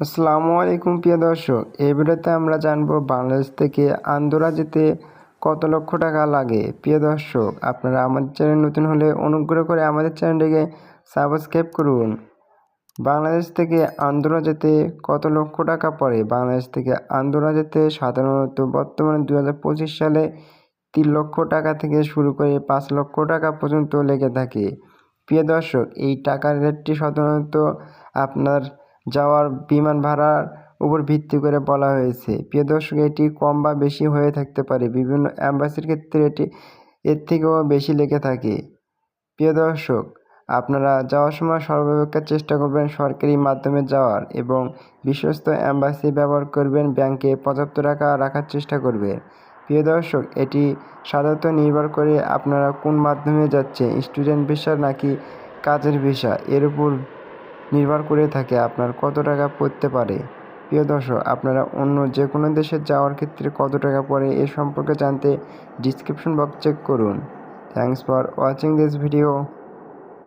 আসসালামু আলাইকুম, প্রিয় দর্শক। এই ভিডিওতে আমরা জানব, বাংলাদেশ থেকে আন্দোরা যেতে কত লক্ষ টাকা লাগে। প্রিয় দর্শক, আপনারা আমাদের চ্যানেল নতুন হলে অনুগ্রহ করে আমাদের চ্যানেলটিকে সাবস্ক্রাইব করুন। বাংলাদেশ থেকে আন্দোরা যেতে কত লক্ষ টাকা পড়ে? বাংলাদেশ থেকে আন্দোরা যেতে সাধারণত বর্তমানে দু হাজার পঁচিশ সালে তিন লক্ষ টাকা থেকে শুরু করে পাঁচ লক্ষ টাকা পর্যন্ত লেগে থাকে। প্রিয় দর্শক, এই টাকার রেটটি সাধারণত আপনার যাওয়ার বিমান ভাড়ার উপর ভিত্তি করে বলা হয়েছে। প্রিয় দর্শক, এটি কম বা বেশি হয়ে থাকতে পারে। বিভিন্ন অ্যাম্বাসির ক্ষেত্রে এটি এর থেকেও বেশি লেগে থাকে। প্রিয় দর্শক, আপনারা যাওয়ার সময় সর্বাপেক্ষা চেষ্টা করবেন সরকারি মাধ্যমে যাওয়ার এবং বিশ্বস্ত অ্যাম্বাসি ব্যবহার করবেন ব্যাংকে পর্যাপ্ত টাকা রাখার চেষ্টা করবেন। প্রিয় দর্শক, এটি সাধারণত নির্ভর করে আপনারা কোন মাধ্যমে যাচ্ছে স্টুডেন্ট ভিসা নাকি কাজের ভিসা, এর উপর নির্ভর করে থাকে আপনার কত টাকা পড়তে পারে। প্রিয় দর্শক, আপনারা অন্য যে কোনো দেশে যাওয়ার ক্ষেত্রে কত টাকা পড়ে এ সম্পর্কে জানতে ডিসক্রিপশন বক্স চেক করুন। Thanks for watching this video